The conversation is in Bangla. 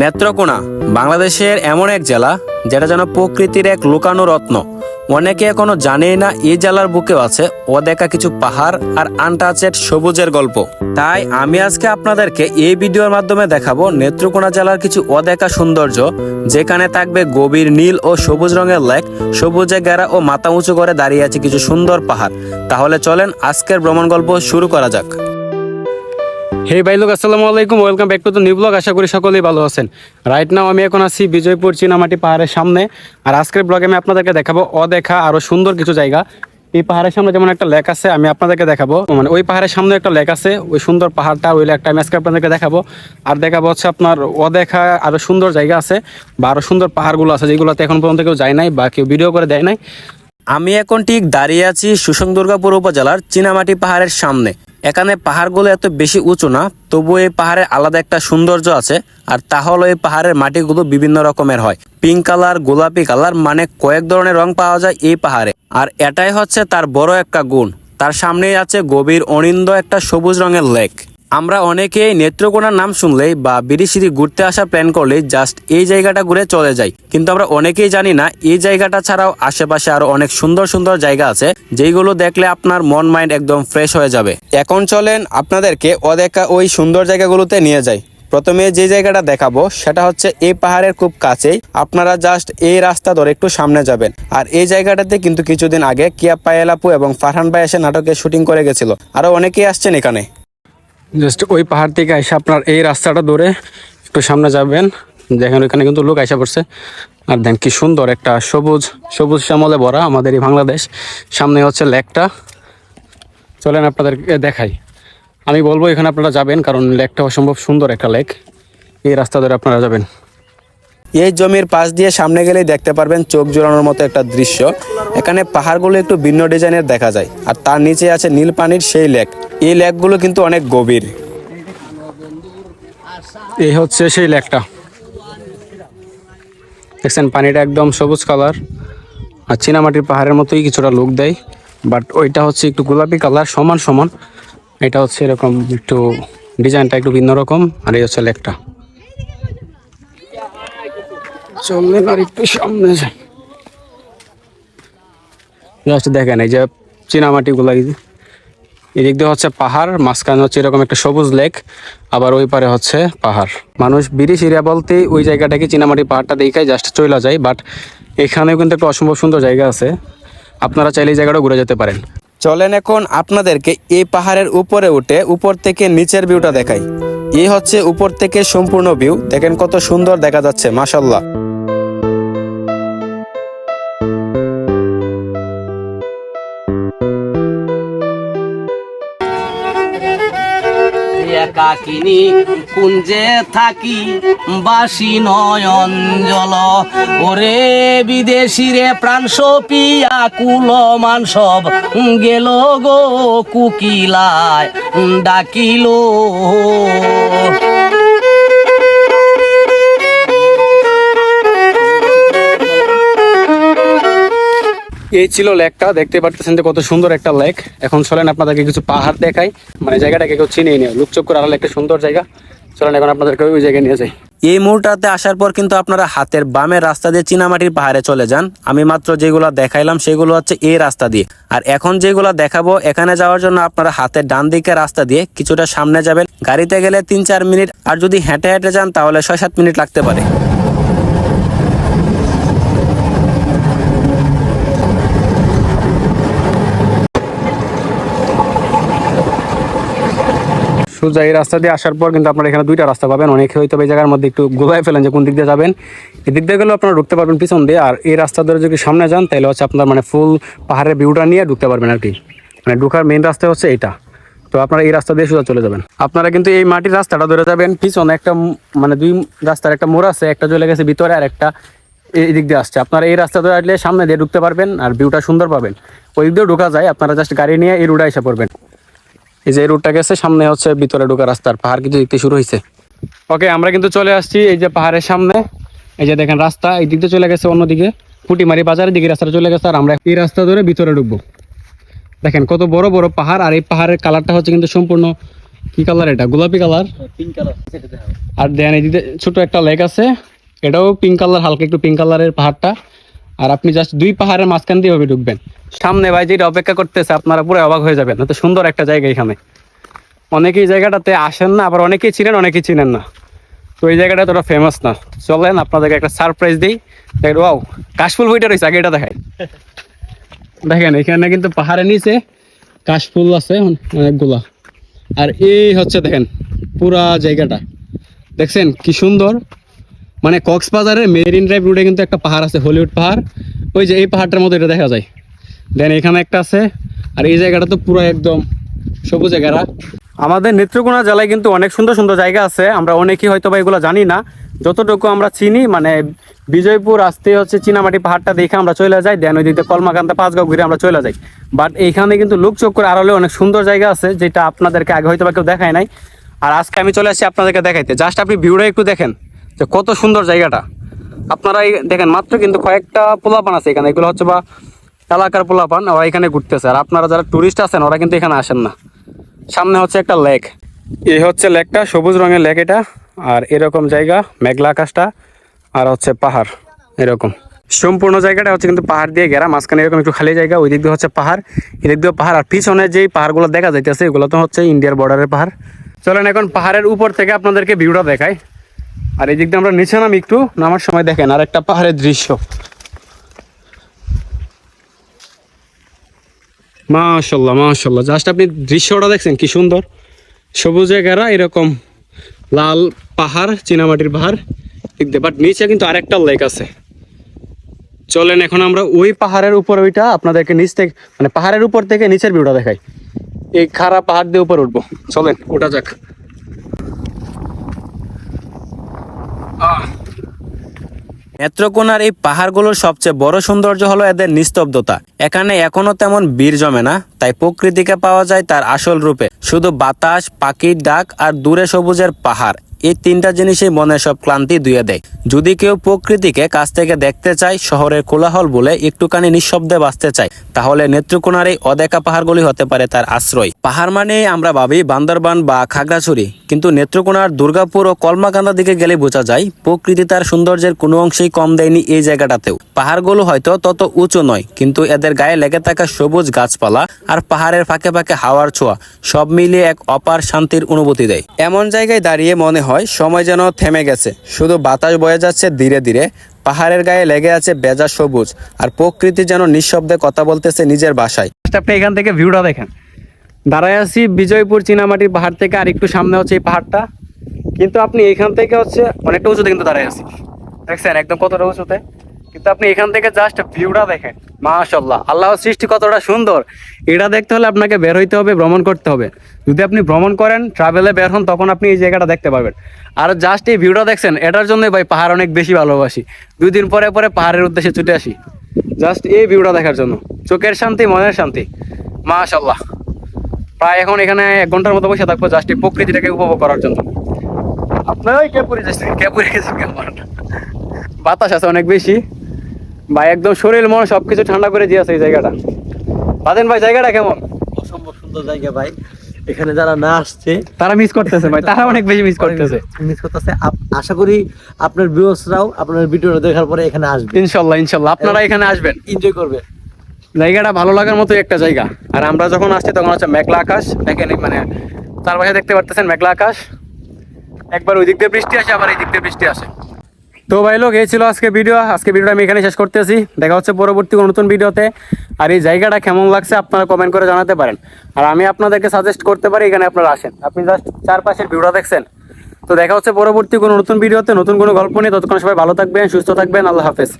নেত্রকোনা, বাংলাদেশের এমন এক জেলা যেটা যেন প্রকৃতির এক লুকানো রত্ন। অনেকে এখনও জানেই না এই জেলার বুকেও আছে অদেখা কিছু পাহাড় আর আনটাচেড সবুজের গল্প। তাই আমি আজকে আপনাদেরকে এই ভিডিওর মাধ্যমে দেখাবো নেত্রকোনা জেলার কিছু অদেখা সৌন্দর্য, যেখানে থাকবে গভীর নীল ও সবুজ রঙের লেক, সবুজে গেরা ও মাথা উঁচু করে দাঁড়িয়ে আছে কিছু সুন্দর পাহাড়। তাহলে চলেন আজকের ভ্রমণ গল্প শুরু করা যাক। হে ভাই লোক, আসসালামু আলাইকুম। Welcome back to the new blog আশা করি সকলেই ভালো আছেন। রাইট নাও আমি এখন আছি বিজয়পুর চিনামাটি পাহাড়ের সামনে। আর আজকের ব্লগে আমি আপনাদেরকে দেখাবো অদেখা আরও সুন্দর কিছু জায়গা। এই পাহাড়ের সামনে যেমন একটা লেক আছে, আমি আপনাদেরকে দেখাবো। মানে ওই পাহাড়ের সামনে একটা লেক আছে, ওই সুন্দর পাহাড়টা, ওই লেকটা আমি আজকে আপনাদেরকে দেখাবো। আর দেখাবো হচ্ছে আপনার অদেখা আরও সুন্দর জায়গা আছে, বা আরও সুন্দর পাহাড়গুলো আছে, যেগুলোতে এখন পর্যন্ত কেউ যায় নাই, বা কেউ ভিডিও করে দেয় নাই। আমি এখন ঠিক দাঁড়িয়ে আছি সুসং দুর্গাপুর উপজেলার চীনামাটি পাহাড়ের সামনে। এখানে পাহাড়গুলো এত বেশি উঁচু না, তবু এই পাহাড়ের আলাদা একটা সৌন্দর্য আছে, আর তা হলো এই পাহাড়ের মাটিগুলো বিভিন্ন রকমের হয়। পিঙ্ক কালার, গোলাপি কালার মানে কয়েক ধরনের রং পাওয়া যায় এই পাহাড়ে। আর এটাই হচ্ছে তার বড় একটা গুণ। তার সামনেই আছে গভীর অনিন্দ একটা সবুজ রঙের লেক। আমরা অনেকেই নেত্রকোনার নাম শুনলেই বা বিদেশিরি ঘুরতে আসার প্ল্যান করলে জাস্ট এই জায়গাটা ঘুরে চলে যাই। কিন্তু আমরা অনেকেই জানি না, এই জায়গাটা ছাড়াও আশেপাশে আরও অনেক সুন্দর সুন্দর জায়গা আছে, যেইগুলো দেখলে আপনার মন মাইন্ড একদম ফ্রেশ হয়ে যাবে। এখন চলেন আপনাদেরকে অদেখা ওই সুন্দর জায়গাগুলোতে নিয়ে যাই। প্রথমে যে জায়গাটা দেখাবো, সেটা হচ্ছে এই পাহাড়ের খুব কাছেই। আপনারা জাস্ট এই রাস্তা ধরে একটু সামনে যাবেন। আর এই জায়গাটাতে কিন্তু কিছুদিন আগে কিয়া পায়েল আপু এবং ফারহান ভাই এসে নাটকে শুটিং করে গেছিল। আরও অনেকেই আসছেন এখানে। জাস্ট ওই পাহাড় থেকে এসে আপনার এই রাস্তাটা ধরে একটু সামনে যাবেন। দেখেন ওইখানে কিন্তু লোক আইসা পড়ছে। আর দেন কি সুন্দর একটা সবুজ সবুজ শ্যামলে ভরা আমাদের এই বাংলাদেশ। সামনে হচ্ছে লেকটা। চলেন আপনাদের দেখাই। আমি বলব এখানে আপনারা যাবেন কারণ লেকটা অসম্ভব সুন্দর একটা লেক। এই রাস্তা ধরে আপনারা যাবেন। এই জমির পাশ দিয়ে সামনে গেলেই দেখতে পারবেন চোখ জোড়ানোর মতো একটা দৃশ্য। এখানে পাহাড়গুলো একটু ভিন্ন ডিজাইনের দেখা যায়, আর তার নিচে আছে নীল পানির সেই লেক। এই লেকগুলো কিন্তু অনেক গভীর। এই হচ্ছে সেই লেকটা। দেখছেন, পানিটা একদম সবুজ কালার, আর চীনামাটির পাহাড়ের মতোই কিছুটা লুক দেয়। বাট ওইটা হচ্ছে একটু গোলাপি কালার, সমান সমান। এটা হচ্ছে এরকম একটু ডিজাইনটা একটু ভিন্ন রকম, আর এই হচ্ছে লেকটা। চললেন আর একটু সামনে যাই জাস্ট দেখেন এই যে চীনামাটিগুলো এই এদিক দিয়ে হচ্ছে পাহাড় মাঝখানে হচ্ছে এরকম একটা সবুজ লেক আবার ওই পারে হচ্ছে পাহাড়। মানুষ বিরিশ এরিয়া বলতে ওই জায়গাটাকে চীনামাটি পাহাড়টা দেখায় জাস্ট চলে যায় বাট এখানেও কিন্তু একটা অসম্ভব সুন্দর জায়গা আছে। আপনারা চাইলে এই জায়গাটা ঘুরে যেতে পারেন। চলেন এখন আপনাদেরকে এই পাহাড়ের উপরে উঠে উপর থেকে নিচের ভিউটা দেখাই। এই হচ্ছে উপর থেকে সম্পূর্ণ ভিউ দেখেন কত সুন্দর দেখা যাচ্ছে মাসাল্লাহ একাকিনী কুঞ্জে থাকি বাসি নয়ন জল। ওরে বিদেশি রে প্রাণ সপিয়া কুল মান সব। গেল গো কুকিলায় ডাকিল। এই ছিল লেকটা, দেখতে পারতেছেন যে কত সুন্দর একটা লেক। এখন চলেন আপনাদেরকে কিছু পাহাড় দেখাই। মানে জায়গাটাকে কেউ চিনিয়ে নিও লুকচুপ করে আড়ালে একটা সুন্দর জায়গা। চলেন এখন আপনাদেরকে ওই জায়গায় নিয়ে যাই। এই মুহূর্তে আসার পর কিন্তু আপনারা হাতের বামের রাস্তা দিয়ে চীনামাটির পাহাড়ে চলে যান। আমি মাত্র যেগুলো দেখাইলাম সেগুলো হচ্ছে এই রাস্তা দিয়ে। আর এখন যেগুলো দেখাবো, এখানে যাওয়ার জন্য আপনারা হাতের ডান দিকে রাস্তা দিয়ে কিছুটা সামনে যাবেন। গাড়িতে গেলে তিন চার মিনিট, আর যদি হেঁটে হেঁটে যান তাহলে ছয় সাত মিনিট লাগতে পারে। সোজা এই রাস্তা দিয়ে আসার পর কিন্তু আপনারা এখানে দুইটা রাস্তা পাবেন। অনেকে হয়তো এই জায়গার মধ্যে একটু গোলায় ফেলেন যে কোন দিক দিয়ে যাবেন। এদিক দিয়ে গেলেও আপনারা ঢুকতে পারবেন পিছন দিয়ে। আর এই রাস্তা ধরে যদি সামনে যান, তাহলে হচ্ছে আপনার মানে ফুল পাহাড়ের ভিউটা নিয়ে ঢুকতে পারবেন আর কি। মানে ঢুকার মেন রাস্তা হচ্ছে এইটা তো আপনারা এই রাস্তা দিয়ে সোজা চলে যাবেন। আপনারা কিন্তু এই মাটির রাস্তাটা ধরে যাবেন। পিছনে একটা মানে দুই রাস্তার একটা মোড় আছে, একটা চলে গেছে ভিতরে আর একটা এই দিক দিয়ে আসছে। আপনারা এই রাস্তা ধরে আসলে সামনে দিয়ে ঢুকতে পারবেন আর ভিউটা সুন্দর পাবেন। ওই দিক দিয়ে ঢোকা যায়। আপনারা জাস্ট গাড়ি নিয়ে এই রোডে এসে পড়বেন। এই যে এই রুটটা গেছে সামনে হচ্ছে ভিতরে ঢোকা রাস্তার পাহাড় কিন্তু দেখতে শুরু হয়েছে ওকে আমরা কিন্তু চলে আসছি এই যে পাহাড়ের সামনে। এই যে দেখেন রাস্তা এই দিক দিয়ে চলে গেছে অন্যদিকে। পুটিমারি বাজারের দিকে রাস্তাটা চলে গেছে আর আমরা এই রাস্তা ধরে ভিতরে ঢুকবো। দেখেন কত বড় বড় পাহাড় আর এই পাহাড়ের কালারটা হচ্ছে কিন্তু সম্পূর্ণ কি কালার এটা? গোলাপি কালার পিঙ্ক কালার আর দেন এদিকে ছোট একটা লেক আছে এটাও পিঙ্ক কালার হালকা একটু পিঙ্ক কালারের পাহাড়টা। আর আপনি জাস্ট দুই পাহাড়ের মাঝখান দিয়ে হবে ঢুকবেন। সামনে ভাই যেটা অপেক্ষা করতেছে, আপনারা পুরো অবাক হয়ে যাবেন। এত সুন্দর একটা জায়গা এখানে। অনেকেই জায়গাটাতে আসেন না, আবার অনেকেই চিনেন অনেকেই চিনেন না। তো এই জায়গাটা তোরা ফেমাস না। চলেন, আপনাদেরকে একটা সারপ্রাইজ দিই। দেখেন ওয়াও কাশফুল বইটা রয়েছে, আগে এটা দেখাই। দেখেন, এখানে কিন্তু পাহাড়ের নিচে কাশফুল আছে, অনেকগুলা। আর এই হচ্ছে, দেখেন, পুরা জায়গাটা। দেখছেন, কি সুন্দর। মানে কক্সবাজারের মেরিন ড্রাইভ রোডে কিন্তু একটা পাহাড় আছে, হলিউড পাহাড়। ওই যে এই পাহাড়টার মধ্যে এটা দেখা যায়। দেন এখানে একটা আছে, আর এই জায়গাটা তো পুরো একদম সবুজ ঘেরা আমাদের নেত্রকোনা জেলায় কিন্তু অনেক সুন্দর সুন্দর জায়গা আছে, আমরা অনেকেই হয়তো বা এগুলো জানি না। যতটুকু আমরা চিনি মানে বিজয়পুর আসতে হচ্ছে চীনামাটি পাহাড়টা দেখে আমরা চলে যাই, দেন ওই দিকে কলমাকান্তা পাঁচগাঁও ঘুরে আমরা চলে যাই। বাট এইখানে কিন্তু লোক চোখ করে আড়ালে অনেক সুন্দর জায়গা আছে, যেটা আপনাদেরকে আগে হয়তো বা কেউ দেখায় নাই। আর আজকে আমি চলে আসছি আপনাদেরকে দেখাইতে। জাস্ট আপনি ভিউটা একটু দেখেন। যে কত সুন্দর জায়গাটা। আপনারা দেখেন, মাত্র কিন্তু কয়েকটা পোলাপান আছে এখানে। এগুলো হচ্ছে বা এলাকার পোলাপান, ওরা এখানে ঘুরতেছে। আর আপনারা যারা টুরিস্ট আছেন, ওরা কিন্তু এখানে আসেন না। সামনে হচ্ছে একটা লেক। এই হচ্ছে লেকটা, সবুজ রঙের লেক এটা। আর এরকম জায়গা, মেঘলা আকাশটা, আর হচ্ছে পাহাড়, এরকম। সম্পূর্ণ জায়গাটা হচ্ছে কিন্তু পাহাড় দিয়ে ঘেরা। মাঝখানে এরকম একটু খালি জায়গা ওই দিক দিয়ে হচ্ছে পাহাড়, এদিক দিয়ে পাহাড়। আর পিছনে যেই পাহাড়গুলো দেখা যাইতেছে, এগুলো তো হচ্ছে ইন্ডিয়ার বর্ডারের পাহাড়। চলেন এখন পাহাড়ের উপর থেকে আপনাদেরকে ভিউটা দেখাই। আর এই দিক দিয়ে আমরা নিচে নামি একটু, নামার সময় দেখেন আর একটা পাহাড়ের দৃশ্য। মাশাল্লাহ মাশাল্লাহ জাস্ট আপনি দৃশ্যটা দেখছেন, কি সুন্দর। সবুজে ঘেরা এরকম লাল পাহাড়, চীনামাটির পাহাড়। দেখতে বাট নিচে কিন্তু আরেকটা লেক আছে। চলেন এখন আমরা ওই পাহাড়ের উপর ওইটা আপনাদেরকে নিচ থেকে মানে পাহাড়ের উপর থেকে নিচের ভিউটা দেখাই। এই খারাপ পাহাড় দিয়ে উপর উঠবো। চলেন, ওটা যাক। নেত্রকোনার এই পাহাড়গুলোর সবচেয়ে বড় সৌন্দর্য হলো এদের নিস্তব্ধতা। এখানে এখনও তেমন বীর জমে না, তাই প্রকৃতিকে পাওয়া যায় তার আসল রূপে। শুধু বাতাস, পাখির ডাক আর দূরে সবুজের পাহাড়। এই তিনটা জিনিসই মনের সব ক্লান্তি ধুয়ে দেয়। যদি কেউ প্রকৃতিকে কাছ থেকে দেখতে চায়, শহরের কোলাহল বলে একটুখানি নিঃশব্দে বাঁচতে চায়, তাহলে নেত্রকোনার এই অদেখা পাহাড়গুলি হতে পারে তার আশ্রয়। পাহাড় মানে আমরা ভাবি বান্দরবান বা খাগড়াছড়ি, কিন্তু নেত্রকোনার দুর্গাপুর ও কলমাকান্দার দিকে গেলে বোঝা যায়, প্রকৃতি তার সৌন্দর্যের কোনো অংশেই কম দেয়নি এই জায়গাটাতেও। পাহাড়গুলো হয়তো তত উঁচু নয়, কিন্তু এদের গায়ে লেগে থাকা সবুজ গাছপালা আর পাহাড়ের ফাঁকে ফাঁকে হাওয়ার ছোঁয়া, সব মিলিয়ে এক অপার শান্তির অনুভূতি দেয়। এমন জায়গায় দাঁড়িয়ে মনে হয় সময় যেন থেমে গেছে। শুধু বাতাস বয়ে যাচ্ছে ধীরে ধীরে। পাহাড়ের গায়ে লেগে আছে বেজা সবুজ, আর প্রকৃতি যেন নিঃশব্দে কথা বলতেছে নিজের বাসায়। আপনি এখান থেকে ভিউটা দেখেন। দাঁড়ায় আছি বিজয়পুর চীনামাটির পাহাড় থেকে, আর একটু সামনে হচ্ছে এই পাহাড়টা। কিন্তু আপনি এখান থেকে হচ্ছে অনেকটা উঁচুতে কিন্তু দাঁড়ায় আছি। দেখছেন, একদম কতটা উঁচুতে? কিন্তু আপনি এখান থেকে জাস্ট ভিউটা দেখেন। মাশাল্লাহ আল্লাহর সৃষ্টি কতটা সুন্দর। এটা দেখতে হলে আপনাকে বের হইতে হবে, ভ্রমণ করতে হবে। যদি আপনি ভ্রমণ করেন ট্রাভেলে বের হন, তখন আপনি এই জায়গাটা দেখতে পাবেন আর জাস্ট এই ভিউটা দেখছেন, এটার জন্যই ভাই পাহাড় অনেক বেশি ভালোবাসি। দুই দিন পরে পরে পাহাড়ের উদ্দেশ্যে ছুটে আসি। জাস্ট এই ভিউটা দেখার জন্য। চোখের শান্তি, মনের শান্তি। মাশাল্লাহ প্রায় এখন এখানে এক ঘণ্টার মতো বসে থাকব জাস্ট এই প্রকৃতিটাকে উপভোগ করার জন্য। আপনার ওই ক্যাপুরি যাচ্ছেন। ক্যাপুরি গেছেন বাতাস আছে অনেক বেশি। ভাই একদম শরীর মন সবকিছু ঠান্ডা করে দিয়েছে এই জায়গাটা। বাদেন ভাই জায়গাটা কেমন? অসম্ভব সুন্দর জায়গা ভাই। এখানে যারা না আসছে তারা মিস করতেছে ভাই তারা অনেক বেশি মিস করতেছে। মিস করতেছে। আশা করি আপনার ভিউয়ার্সরাও আপনার ভিডিওটা দেখার পরে এখানে আসবে। ইনশাল্লাহ ইনশাল্লাহ। আপনারা এখানে আসবেন। এনজয় করবে। জায়গাটা ভালো লাগার মতো একটা জায়গা। আর আমরা যখন আসছি তখন হচ্ছে মেঘলা আকাশ। দেখেন মানে চারপাশে দেখতে পারতেছেন মেঘলা আকাশ। একবার ওই দিক দিয়ে বৃষ্টি আসে আবার এই দিক দিয়ে বৃষ্টি আসে। তো ভাই লোক, এই ছিল আজকে ভিডিও আজকে ভিডিওটা আমি এখানে শেষ করতেছি। দেখা হচ্ছে পরবর্তী কোনো নতুন ভিডিওতে আর এই জায়গাটা কেমন লাগছে আপনারা কমেন্ট করে জানাতে পারেন। আর আমি আপনাদেরকে সাজেস্ট করতে পারি, এখানে আপনারা আসেন। আপনি জাস্ট চারপাশের ভিডিওটা দেখছেন। তো দেখা হচ্ছে পরবর্তী কোনো নতুন ভিডিওতে নতুন কোনো গল্প নিয়ে। ততক্ষণ সবাই ভালো থাকবেন, সুস্থ থাকবেন। আল্লাহ হাফেজ।